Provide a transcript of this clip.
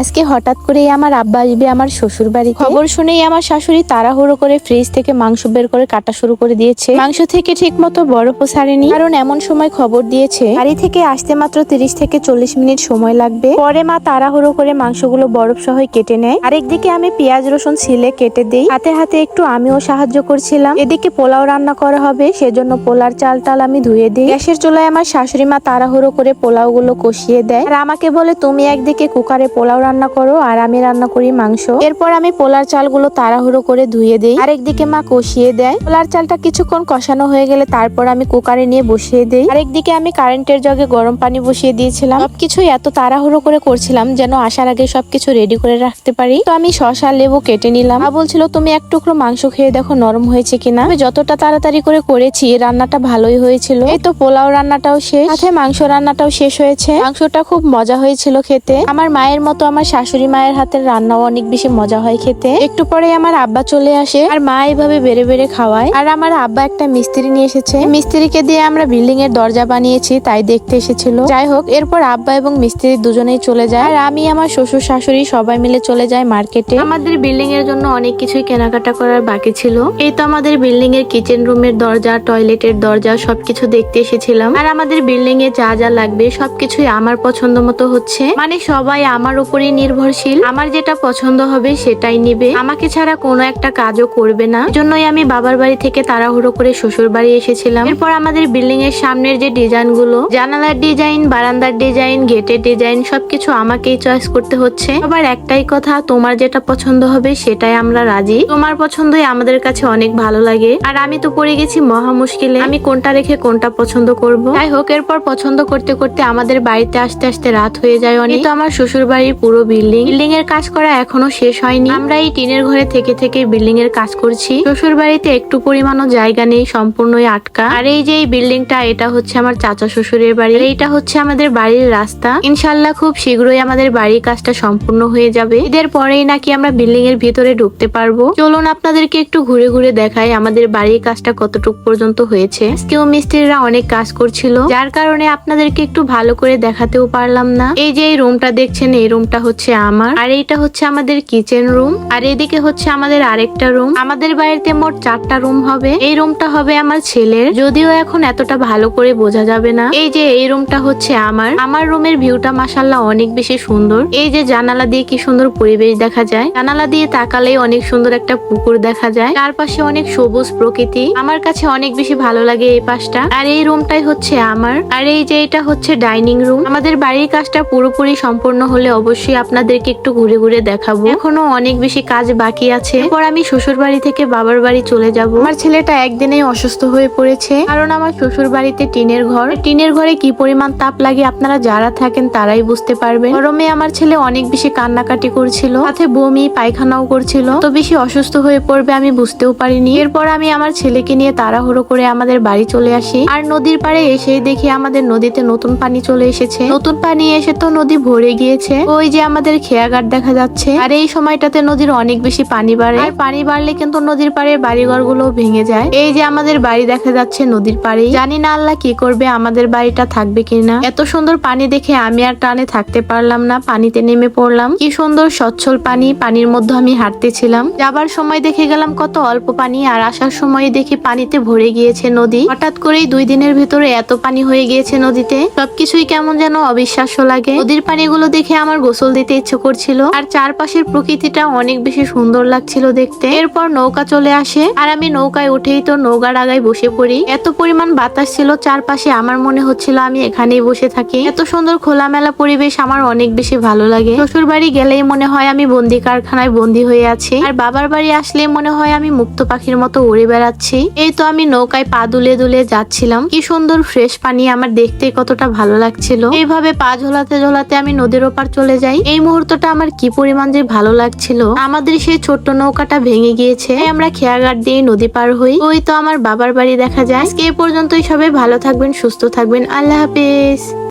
আজকে হঠাৎ করেই আমার আব্বা আসবে আমার শ্বশুর বাড়ি খবর শুনেই আমার শাশুড়ি তাড়াহুড়ো করে ফ্রিজ থেকে মাংস বের করে কাটা শুরু করে দিয়েছে। মাংস থেকে ঠিক মতো বরফও ছাড়েনি কারণ এমন সময় খবর দিয়েছে বাড়ি থেকে আসতে মাত্র তিরিশ থেকে চল্লিশ মিনিট সময় লাগবে। পরে মা তাড়াহুড়ো করে মাংসগুলো বরফ সহ কেটে নেয়। আরেকদিকে আমি পেঁয়াজ রসুন ছিলে কেটে দিই। হাতে হাতে একটু আমিও সাহায্য করছিলাম। এদিকে পোলাও রান্না করা হবে সেজন্য পোলার চাল টাল আমি ধুয়ে দিই। গ্যাসের চুলায় আমার শাশুড়ি মা তাড়াহুড়ো করে পোলাও গুলো কষিয়ে দেয়। আর আমাকে বলে তুমি একদিকে কুকারে পোলাও রান্না করো আর আমি রান্না করি মাংস। এরপর আমি পোলার চালগুলো তাড়াহুড়ো করে ধুয়ে দিই। আরেকদিকে মা কষিয়ে দেয়। পোলার চালটা কিছুক্ষণ কষানো হয়ে গেলে তারপর আমি কুকারে নিয়ে বসিয়ে দিই। আরেকদিকে আমি কারেন্টের জগে গরম পানি বসিয়ে দিয়েছিলাম। সবকিছুই এত তাড়াহুড়ো করে করছিলাম যেন আসার আগে সবকিছু রেডি করে রাখতে পারি। তো আমি শশা, লেবু কেটে নিলাম। মা বলছিল, তুমি এক টুকরো মাংস খেয়ে দেখো নরম হয়েছে কিনা? আমি যতটা তাড়াতাড়ি করে করেছি রান্নাটা ভালোই হয়েছিল। এই তো পোলাও রান্নাটাও শেষ। সাথে মাংস রান্নাটাও শেষ হয়েছে। মাংসটা খুব মজা হয়েছিল খেতে। আমার মায়ের মতো আমার শাশুড়ি মায়ের হাতের রান্নাও অনেক বেশি মজা হয় খেতে। একটু পরে আমার আব্বা চলে আসে, আর মা এইভাবে বেড়ে বেড়ে খাওয়ায়। আর আমার আব্বা একটা মিস্ত্রি নিয়ে এসেছে। মিস্ত্রিকে দিয়ে আমরা বিল্ডিং এর দরজা বানিয়েছি, তাই দেখতে এসেছিল। যাই হোক, এরপর আব্বা এবং মিস্ত্রি দুজনেই চলে যায়। আর আমি, আমার শ্বশুর শাশুড়ি সবাই মিলে চলে যাই মার্কেটে। আমাদের বিল্ডিং এর জন্য অনেক কিছুই কেনাকাটা করার বাকি ছিল। এই তো আমাদের বিল্ডিং এর কিচেন রুমের দরজা টয়লেটের দরজা, সবকিছু দেখতে এসেছিলাম। আর আমাদের বিল্ডিং এ যা যা লাগবে, সবকিছুই আমার পছন্দ মতো হচ্ছে। মানে সবাই আমার উপরেই নির্ভরশীল। আমার যেটা পছন্দ হবে সেটাই নিবে। আমাকে ছাড়া কোনো একটা কাজও করবে না। জন্যই আমি বাবার বাড়ি থেকে তাড়াহুড়ো করে শ্বশুর বাড়ি এসেছিলাম। এরপর আমাদের বিল্ডিং এর সামনের যে ডিজাইনগুলো জানালার ডিজাইন, বারান্দার ডিজাইন, গেটের ডিজাইন, সবকিছু আমাকেই চয়েস করতে হচ্ছে। আবার একটাই কথা, তোমার যেটা পছন্দ হবে সেটাই আমরা রাজি। তোমার পছন্দই আমাদের কাছে অনেক ভালো লাগে। আর আমি তো পড়ে গেছি মহা মুশকিলে। আমি কোনটা রেখে কোনটা পছন্দ করব? যাই হোক, এরপর পছন্দ করতে করতে আমাদের বাড়িতে আসতে আসতে রাত হয়ে যায় অনেক। তো আমার শ্বশুর বাড়ির পুরো বিল্ডিং বিল্ডিং এর কাজ করা এখনও শেষ হয়নি। আমরা এই টিনের ঘরে থেকে থেকে বিল্ডিং এর কাজ করছি। শ্বশুর বাড়িতে একটু পরিমাণও জায়গা নেই, সম্পূর্ণই আটকা। আর এই যে এই বিল্ডিংটা এটা হচ্ছে আমার চাচা শ্বশুরের বাড়ি। এইটা হচ্ছে আমাদের বাড়ির রাস্তা। ইনশাল্লাহ খুব শীঘ্রই আমাদের বাড়ির কাজটা সম্পূর্ণ হয়ে যাবে। এদের পরেই নাকি আমরা বিল্ডিং এর ভিতরে ঢুকতে পারব। চলুন আপনাদেরকে একটু ঘুরে ঘুরে দেখাই আমাদের বাড়ির কাজটা কতটুকু পর্যন্ত হয়েছে। আজকেও মিস্ত্রিরা অনেক কাজ করছিল। যার কারণে আপনাদেরকে একটু ভালো করে দেখাতেও পারলাম না। এই যে এই রুমটা দেখছেন, এই রুমটা হচ্ছে আমার, আর এইটা হচ্ছে আমাদের কিচেন রুম আর এদিকে হচ্ছে আমাদের আরেকটা রুম আমাদের বাড়িতে মোট চারটা রুম হবে। এই রুমটা হবে আমার ছেলের। যদিও এখন এতটা ভালো করে বোঝা যাবে না। এই যে এই রুমটা হচ্ছে আমার। আমার রুমের ভিউটা মাসাল্লাহ অনেক বেশি সুন্দর। এই যে জানালা দিয়ে কি সুন্দর পরিবেশ দেখা যায়। জানালা দিয়ে তাকালেই অনেক সুন্দর একটা পুকুর দেখা যায়। চারপাশে অনেক সবুজ প্রকৃতি। আমার কাছে অনেক বেশি ভালো লাগে এই পাশটা। আর এই রুমটাই হচ্ছে আমার। আর এই যে এটা হচ্ছে ডাইনিং রুম আমাদের বাড়ির কাজটা পুরোপুরি সম্পূর্ণ হলে অবশ্যই আপনাদেরকে একটু ঘুরে ঘুরে দেখাবো। এখনও অনেক বেশি কাজ বাকি আছে। এরপর আমি শ্বশুর বাড়ি থেকে বাবার বাড়ি চলে যাব। আমার ছেলেটা একদিনেই অসুস্থ হয়ে পড়েছে। কারণ আমার শ্বশুর বাড়িতে টিনের ঘর। টিনের ঘরে কি পরিমাণ তাপ লাগে আপনারা যারা থাকেন তারাই বুঝতে পারবেন। গরমে আমার ছেলে অনেক বেশি কান্নাকাটি করছিল। সাথে বমি, পায়খানাও করছিল। তো বেশি অসুস্থ হয়ে পড়বে আমি বুঝতেও পারিনি। এরপর আমি আমার ছেলেকে নিয়ে তাড়াহুড়ো করে আমাদের বাড়ি চলে আসি। আর নদীর পাড়ে এসেই দেখি আমাদের নদীতে নতুন পানি চলে এসেছে। নতুন পানি এসে তো নদী ভরে গিয়েছে। ওই আমাদের খেয়াঘাট দেখা যাচ্ছে, আর এই সময়টাতে নদীর অনেক বেশি পানি বাড়ে। আর পানি বাড়লে কিন্তু নদীর পাড়ে বাড়িঘরগুলো ভেঙে যায়। এই যে আমাদের বাড়ি দেখা যাচ্ছে নদীর পাড়ে, জানি না আল্লাহ কি করবে, আমাদের বাড়িটা থাকবে কিনা? এত সুন্দর পানি দেখে আমি আর টানে থাকতে পারলাম না, পানিতে নেমে পড়লাম। কি সুন্দর সচ্ছল পানি, পানির মধ্যে আমি হাঁটতেছিলাম। যাবার সময় দেখে গেলাম কত অল্প পানি, আর আসার সময় দেখি পানিতে ভরে গিয়েছে নদী। হঠাৎ করেই দুই দিনের ভিতরে এত পানি হয়ে গিয়েছে নদীতে। সবকিছুই কেমন যেন অবিশ্বাস্য লাগে। নদীর পানিগুলো দেখে আমার গোসল দিতে ইচ্ছে করছিল। আর চারপাশের প্রকৃতিটা অনেক বেশি সুন্দর লাগছিল দেখতে। এরপর নৌকা চলে আসে। আর আমি নৌকায় উঠেই তো নৌকার আগায় বসে পড়ি। এত পরিমাণ বাতাস ছিল চারপাশে। আমার মনে হচ্ছিল আমি এখানেই বসে থাকি। এত সুন্দর খোলামেলা পরিবেশ আমার অনেক বেশি ভালো লাগে। শ্বশুর বাড়ি গেলেই মনে হয় আমি বন্দি কারখানায় বন্দি হয়ে আছি। আর বাবার বাড়ি আসলে মনে হয় আমি মুক্ত পাখির মতো উড়ে বেড়াচ্ছি। এই তো আমি নৌকায় পা দুলে দুলে যাচ্ছিলাম। কি সুন্দর ফ্রেশ পানি আমার দেখতে কতটা ভালো লাগছিল। এইভাবে পা ঝোলাতে ঝোলাতে আমি নদীর ওপার চলে যাই। এই মুহূর্তটা আমার কি পরিমাণ যে ভালো লাগছিল? আমাদের সেই ছোট্ট নৌকাটা ভেঙে গিয়েছে। আমরা খেয়াঘাট দিয়ে নদী পার হই। ওই তো আমার বাবার বাড়ি দেখা যায়। এ পর্যন্তই সবাই ভালো থাকবেন, সুস্থ থাকবেন। আল্লাহ হাফেজ।